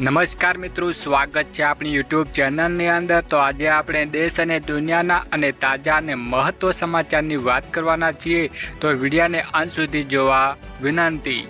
નમસ્કાર મિત્રો, સ્વાગત છે આપણી યુટ્યુબ ચેનલની અંદર. તો આજે આપણે દેશ અને દુનિયાના અને તાજા અને મહત્વ સમાચારની વાત કરવાના છીએ. તો વિડીયાને અંત સુધી જોવા વિનંતી.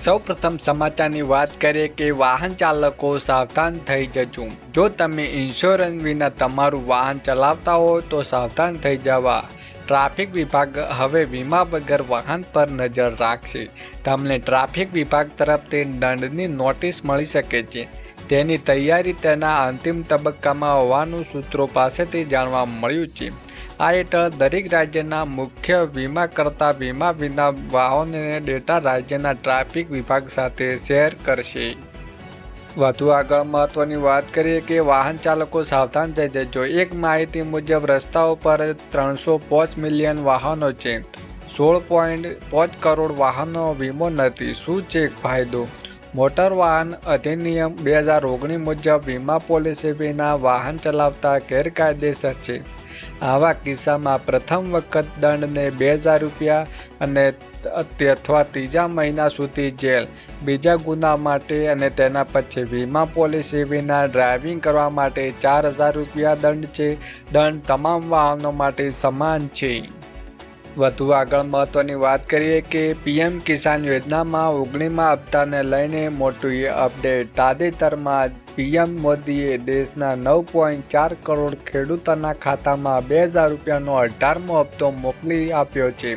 સૌપ્રથમ સમાચારની વાત કરીએ કે વાહન ચાલકો સાવધાન થઈ જજો. જો તમે ઇન્સ્યોરન્સ વિના તમારું વાહન ચલાવતા હો, તો સાવધાન થઈ જવા. ટ્રાફિક વિભાગ હવે વીમા વગર વાહન પર નજર રાખશે. તમને ટ્રાફિક વિભાગ તરફથી દંડની નોટિસ મળી શકે છે. તેની તૈયારી તેના અંતિમ તબક્કામાં હોવાનું સૂત્રો પાસેથી જાણવા મળ્યું છે. આ હેઠળ દરેક રાજ્યના મુખ્ય વીમા કરતા વીમા વિના વાહનોને ડેટા રાજ્યના ટ્રાફિક વિભાગ સાથે શેર કરશે. વધુ આગળ મહત્વની વાત કરીએ કે વાહન ચાલકો સાવધાન થઈ જજો. એક માહિતી મુજબ, રસ્તાઓ પર ત્રણસો પાંચ મિલિયન વાહનો છે. સોળ પોઈન્ટ પાંચ કરોડ વાહનો વીમો નથી. શું છે ફાયદો? મોટર વાહન અધિનિયમ બે હજાર ઓગણીસ મુજબ વીમા પોલિસી વિના વાહન ચલાવતા ગેરકાયદેસર છે. આવા કિસ્સામાં પ્રથમ વખત દંડને બે હજાર રૂપિયા અને અથવા ત્રીજા મહિના સુધી જેલ. બીજા ગુના માટે અને તેના પછી વીમા પોલિસી વિના ડ્રાઇવિંગ કરવા માટે ચાર હજાર રૂપિયા દંડ છે. દંડ તમામ વાહનો માટે સમાન છે. વધુ આગળ મહત્વની વાત કરીએ કે પીએમ કિસાન યોજનામાં ઓગણીમાં હપ્તાને લઈને મોટી અપડેટ તાજેતરમાં પીએમ મોદીએ દેશના નવ પોઈન્ટ ચાર કરોડ ખેડૂતોના ખાતામાં બે હજાર રૂપિયાનો અઢારમો હપ્તો મોકલી આપ્યો છે.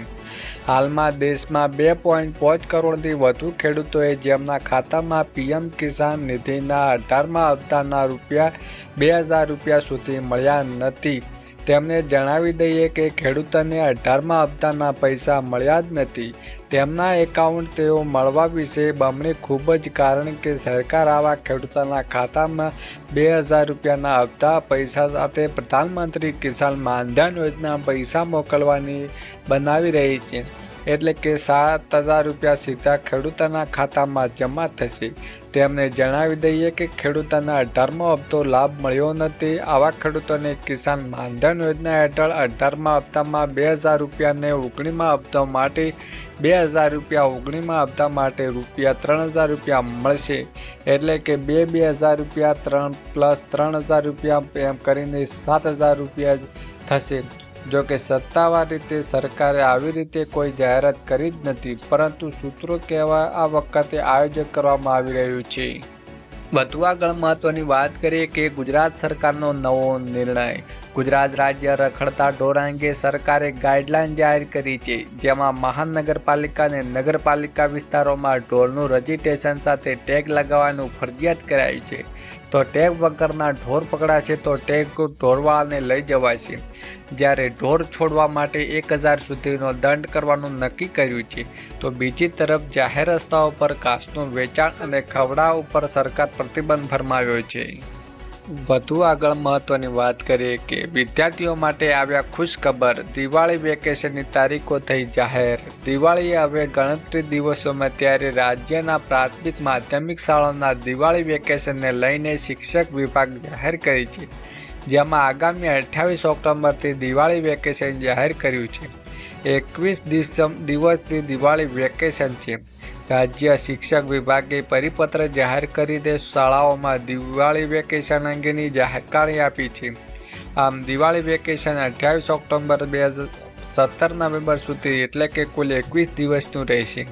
હાલમાં દેશમાં બે પોઈન્ટ પાંચ કરોડથી વધુ ખેડૂતોએ જેમના ખાતામાં પીએમ કિસાન નિધિના અઢારમા હપ્તાના રૂપિયા બે હજાર રૂપિયા સુધી મળ્યા નથી. તેમને જણાવી દઈએ કે ખેડૂતોને અઢારમા હપ્તાના પૈસા મળ્યા જ નથી. તેમના એકાઉન્ટ તેઓ મળવા વિશે બમણી ખૂબ જ કારણ કે સરકાર આવા ખેડૂતોના ખાતામાં બે હજાર રૂપિયાના હપ્તા, પૈસા સાથે પ્રધાનમંત્રી કિસાન માનધન યોજના પૈસા મોકલવાની બનાવી રહી છે. એટલે કે સાત હજાર રૂપિયા સીધા ખેડૂતોના ખાતામાં જમા થશે. તેમને જણાવી દઈએ કે ખેડૂતોના અઢારમો હપ્તો લાભ મળ્યો નથી. આવા ખેડૂતોને કિસાન માનધન યોજના હેઠળ અઢારમા હપ્તામાં બે હજાર રૂપિયાને ઓગણીમાં હપ્તા માટે બે હજાર રૂપિયા, ઓગણીમાં હપ્તા માટે રૂપિયા ત્રણ હજાર રૂપિયા મળશે. એટલે કે બે બે હજાર રૂપિયા ત્રણ, પ્લસ ત્રણ હજાર રૂપિયા એમ કરીને સાત હજાર રૂપિયા થશે. જો કે સત્તાવાર રીતે સરકારે આવી રીતે કોઈ જાહેરાત કરી જ નથી, પરંતુ સૂત્રો કહેવા આ વખતે આયોજન કરવામાં આવી રહ્યું છે. વધુ આગળ મહત્વની વાત કરીએ કે ગુજરાત સરકારનો નવો નિર્ણય ગુજરાત રાજ્ય રખડતા ઢોર અંગે સરકારે ગાઈડલાઈન જાહેર કરી છે, જેમાં મહાનગરપાલિકા અને નગરપાલિકા વિસ્તારોમાં ઢોરનું રજીસ્ટ્રેશન સાથે ટેગ લગાવવાનું ફરજિયાત કરાયું છે. તો ટેગ વગરના ઢોર પકડાશે તો ટેગ ઢોરવાળાને લઈ જવાશે. જ્યારે ઢોર છોડવા માટે એક હજાર સુધીનો દંડ કરવાનું નક્કી કર્યું છે, તો બીજી તરફ જાહેર રસ્તાઓ પર ઘાસનું વેચાણ અને ખવડાવ ઉપર સરકાર પ્રતિબંધ ફરમાવ્યો છે. વધુ આગળ મહત્વની વાત કરીએ કે વિદ્યાર્થીઓ માટે આવ્યા ખુશખબર, દિવાળી વેકેશનની તારીખો થઈ જાહેર. દિવાળીએ હવે ગણતરી દિવસોમાં ત્યારે રાજ્યના પ્રાથમિક માધ્યમિક શાળાઓના દિવાળી વેકેશનને લઈને શિક્ષક વિભાગ જાહેર કરી છે, જેમાં આગામી અઠ્યાવીસ ઓક્ટોબરથી દિવાળી વેકેશન જાહેર કર્યું છે. એકવીસ દિવસથી દિવાળી વેકેશન છે. રાજ્ય શિક્ષક વિભાગે પરિપત્ર જાહેર કરી દે શાળાઓમાં દિવાળી વેકેશન અંગેની જાહેરકારી આપી છે. આમ, દિવાળી વેકેશન અઠ્યાવીસ ઓક્ટોબર બે હજાર સત્તર નવેમ્બર સુધી એટલે કે કુલ એકવીસ દિવસનું રહેશે.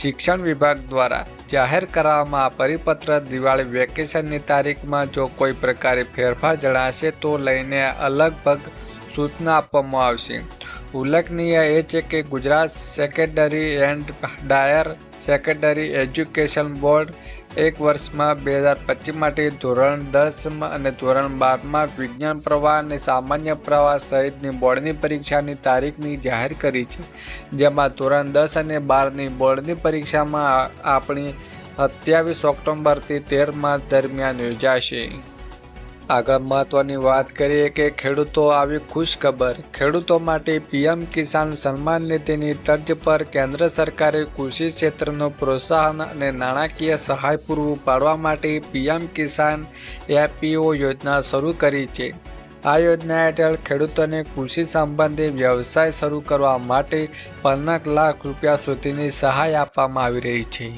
શિક્ષણ વિભાગ દ્વારા જાહેર કરવામાં આ પરિપત્ર દિવાળી વેકેશનની તારીખમાં જો કોઈ પ્રકારે ફેરફાર જણાશે તો લઈને અલગભગ સૂચના આપવામાં આવશે. ઉલ્લેખનીય એ છે કે Gujarat secondary and higher secondary education board એક વર્ષમાં બે હજાર પચીસ માટે ધોરણ દસમાં અને ધોરણ બારમાં વિજ્ઞાન પ્રવાહ અને સામાન્ય પ્રવાહ સહિતની બોર્ડની પરીક્ષાની તારીખની જાહેર કરી છે. જેમાં ધોરણ દસ અને બારની બોર્ડની પરીક્ષામાં આપણી સત્યાવીસ ઓક્ટોબરથી તેર માર્ચ દરમિયાન યોજાશે. આગળ મહત્વની વાત કરીએ કે ખેડૂતો આવી ખુશખબર ખેડૂતો માટે પીએમ કિસાન સન્માન નિધિની તર્જ પર કેન્દ્ર સરકારે કૃષિ ક્ષેત્રનું પ્રોત્સાહન અને નાણાકીય સહાય પૂરું પાડવા માટે પીએમ કિસાન એપીઓ યોજના શરૂ કરી છે. આ યોજના હેઠળ ખેડૂતોને કૃષિ સંબંધી વ્યવસાય શરૂ કરવા માટે પંદર લાખ રૂપિયા સુધીની સહાય આપવામાં આવી રહી છે.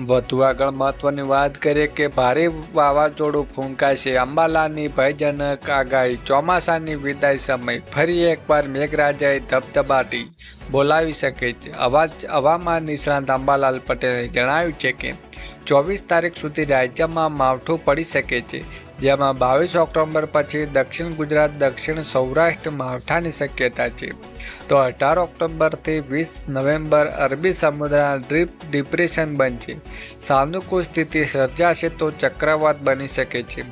વધુ આગળ મહત્વની વાત કરીએ કે ભારે વાવાઝોડું ફૂંકાશે. અંબાલાની ભયજનક આગાહી, ચોમાસાની વિદાય સમય, ફરી એકવાર મેઘરાજાએ ધબધબાટી બોલાવી શકે છે. અવાજ હવામાન નિષ્ણાંત અંબાલાલ પટેલે જણાવ્યું છે કે ચોવીસ તારીખ સુધી રાજ્યમાં માવઠું પડી શકે છે. જેમાં બાવીસ ઓક્ટોબર પછી દક્ષિણ ગુજરાત, દક્ષિણ સૌરાષ્ટ્ર માવઠાની શક્યતા છે. તો અઢાર ઓક્ટોબરથી વીસ નવેમ્બર અરબી સમુદ્રના ડ્રીપ ડિપ્રેશન બનશે. સાનુકૂળ સ્થિતિ સર્જાશે તો ચક્રવાત બની શકે છે.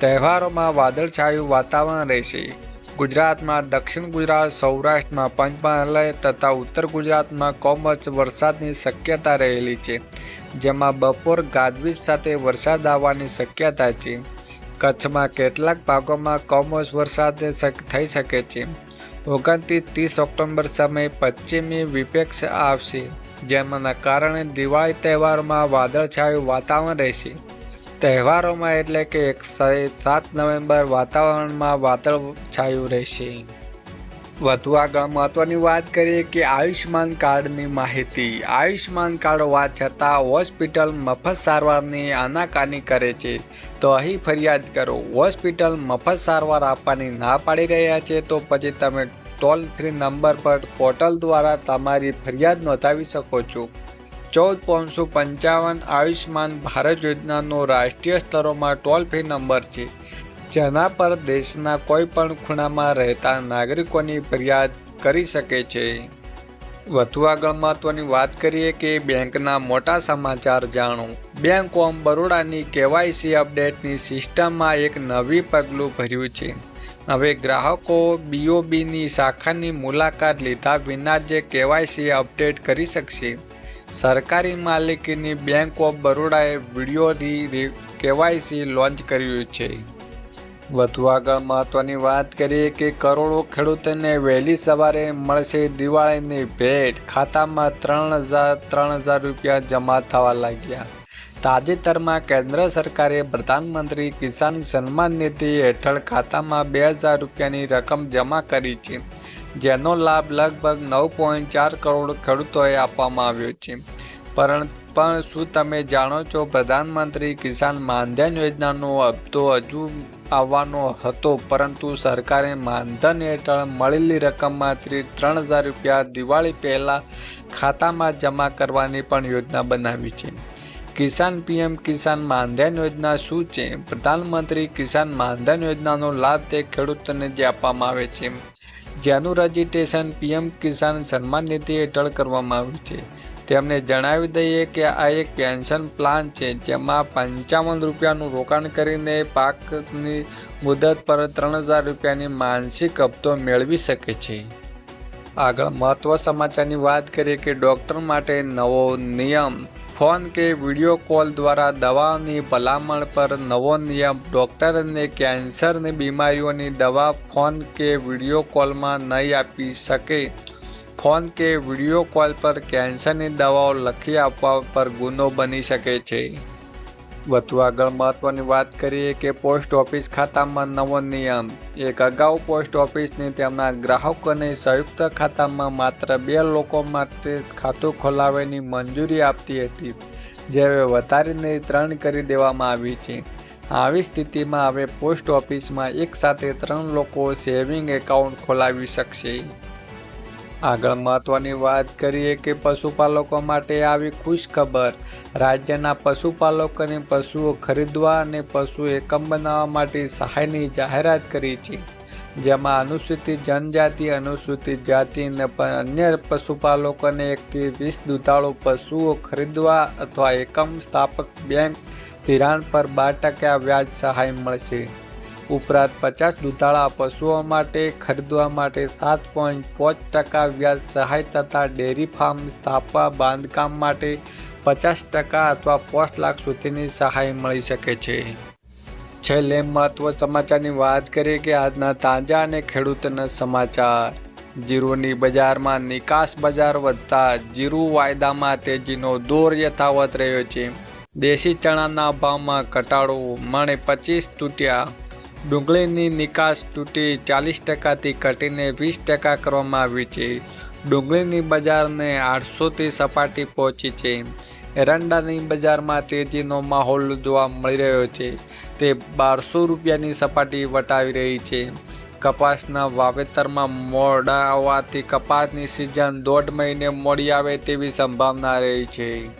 તહેવારોમાં વાદળછાયું વાતાવરણ રહેશે. ગુજરાતમાં દક્ષિણ ગુજરાત, સૌરાષ્ટ્રમાં પંચમહાલય તથા ઉત્તર ગુજરાતમાં કમોસમ વરસાદની શક્યતા રહેલી છે. જેમાં બપોર ગાજવીજ સાથે વરસાદ આવવાની શક્યતા છે. કચ્છમાં કેટલાક ભાગોમાં કમોસ વરસાદ થઈ શકે છે. ઓગણત્રીસ ત્રીસ ઓક્ટોબર સમયે પશ્ચિમી વિપેક્ષ આવશે, જેમના કારણે દિવાળી તહેવારમાં વાદળછાયું વાતાવરણ રહેશે. તહેવારોમાં એટલે કે એક સાત નવેમ્બર વાતાવરણમાં વાદળછાયું રહેશે. વધુ આગળ મહત્વની વાત કરીએ કે આયુષ્યમાન કાર્ડની માહિતી. આયુષ્યમાન કાર્ડ હોવા છતાં હોસ્પિટલ મફત સારવારની આનાકાની કરે છે. તો અહીં ફરિયાદ કરો, હોસ્પિટલ મફત સારવાર આપવાની ના પાડી રહ્યા છે તો પછી તમે ટોલ ફ્રી નંબર પર પોર્ટલ દ્વારા તમારી ફરિયાદ નોંધાવી શકો છો. ચૌદ પાંચસો પંચાવન આયુષ્યમાન ભારત યોજનાનો રાષ્ટ્રીય સ્તરોમાં ટોલ ફ્રી નંબર છે. જેના પર દેશના કોઈ પણ ખૂણામાં રહેતા નાગરિકોની ફરિયાદ કરી શકે છે. વધુ આગળ મહત્વની વાત કરીએ કે બેંકના મોટા સમાચાર જાણો. બેંક ઓફ બરોડાની કેવાયસી અપડેટની સિસ્ટમમાં એક નવી પગલું ભર્યું છે. હવે ગ્રાહકો બીઓબીની શાખાની મુલાકાત લીધા વિના જે કેવાયસી અપડેટ કરી શકશે. સરકારી માલિકીની બેંક ઓફ બરોડાએ વીડિયો કેવાયસી લોન્ચ કર્યું છે. વધુ આગળ મહત્વની વાત કરીએ કે કરોડો ખેડૂતોને વહેલી સવારે મળશે દિવાળીની ભેટ. ખાતામાં ત્રણ હજાર ત્રણ હજાર રૂપિયા જમા થવા લાગ્યા. તાજેતરમાં કેન્દ્ર સરકારે પ્રધાનમંત્રી કિસાન સન્માન નિધિ હેઠળ ખાતામાં બે હજાર રૂપિયાની રકમ જમા કરી છે, જેનો લાભ લગભગ નવ પોઈન્ટ ચાર કરોડ ખેડૂતોએ આપવામાં આવ્યો છે. પરંતુ પણ શું તમે જાણો છો, પ્રધાનમંત્રી કિસાન માનધન યોજનાનો હપ્તો હજુ આવવાનો હતો, પરંતુ સરકારે માનધન હેઠળ મળેલી રકમમાંથી ત્રણ હજાર રૂપિયા દિવાળી પહેલાં ખાતામાં જમા કરવાની પણ યોજના બનાવી છે. કિસાન પીએમ કિસાન માનધન યોજના શું છે? પ્રધાનમંત્રી કિસાન માનધન યોજનાનો લાભ તે ખેડૂતોને જે આપવામાં આવે છે. જેનું રજીસ્ટ્રેશન પીએમ કિસાન સન્માન નિધિ હેઠળ કરવામાં આવ્યું છે. તેમને જણાવી દઈએ કે આ એક પેન્શન પ્લાન છે, જેમાં પંચાવન રૂપિયાનું રોકાણ કરીને પાકની મુદત પર ત્રણ હજાર રૂપિયાની માનસિક હપ્તો મેળવી શકે છે. આગળ મહત્વ સમાચારની વાત કરીએ કે ડૉક્ટર માટે નવો નિયમ. ફોન કે વીડિયો કોલ દ્વારા દવાઓની ભલામણ પર નવો નિયમ. ડૉક્ટરને કેન્સરની બીમારીઓની દવા ફોન કે વીડિયો કોલમાં નહીં આપી શકે. ફોન કે વીડિયો કોલ પર કેન્સરની દવાઓ લખી આપવા પર ગુનો બની શકે છે. વધુ આગળ મહત્વની વાત કરીએ કે પોસ્ટ ઓફિસ ખાતામાં નવો નિયમ. એક અગાઉ પોસ્ટ ઓફિસની તેમના ગ્રાહકોને સંયુક્ત ખાતામાં માત્ર બે લોકો માટે ખાતું ખોલાવવાની મંજૂરી આપતી હતી, જે હવે વધારીને ત્રણ કરી દેવામાં આવી છે. આવી સ્થિતિમાં હવે પોસ્ટ ઓફિસમાં એક સાથે ત્રણ લોકો સેવિંગ એકાઉન્ટ ખોલાવી શકશે. આગળ મહત્વની વાત કરીએ કે પશુપાલકો માટે આવી ખુશ ખબર રાજ્યના પશુપાલકોને પશુઓ ખરીદવા અને પશુ એકમ બનાવવા માટે સહાયની જાહેરાત કરી છે. જેમાં અનુસૂચિત જનજાતિ, અનુસૂચિત જાતિ અને અન્ય પશુપાલકોને એકથી વીસ દુધાળુ પશુઓ ખરીદવા અથવા એકમ સ્થાપક બેંક ધિરાણ પર બાર ટકા વ્યાજ સહાય મળશે. ઉપરાંત પચાસ દુધાળા પશુઓ માટે ખરીદવા માટે સાત પોઈન્ટ પાંચ ટકા વ્યાજ સહાય તથા ડેરી ફાર્મ સ્થાપવા બાંધકામ માટે પચાસ ટકા અથવા પાંચ લાખ સુધીની સહાય મળી શકે છે. છેલ્લે મહત્વ સમાચારની વાત કરીએ કે આજના તાજા અને ખેડૂતના સમાચાર. જીરુની બજારમાં નિકાસ બજાર વધતા જીરુ વાયદામાં તેજીનો દોર યથાવત રહ્યો છે. દેશી ચણાના ભાવમાં ઘટાડો, મણે પચીસ તૂટ્યા ડુંગળીની નિકાસ તૂટી ચાલીસ ટકાથી ઘટીને વીસ ટકા કરવામાં આવી છે. ડુંગળીની બજારને આઠસોથી સપાટી પહોંચી છે. એરંડાની બજારમાં તેજીનો માહોલ જોવા મળી રહ્યો છે. તે બારસો રૂપિયાની સપાટી વટાવી રહી છે. કપાસના વાવેતરમાં મોડા આવવાથી કપાસની સિઝન દોઢ મહિને મોડી આવે તેવી સંભાવના રહી છે.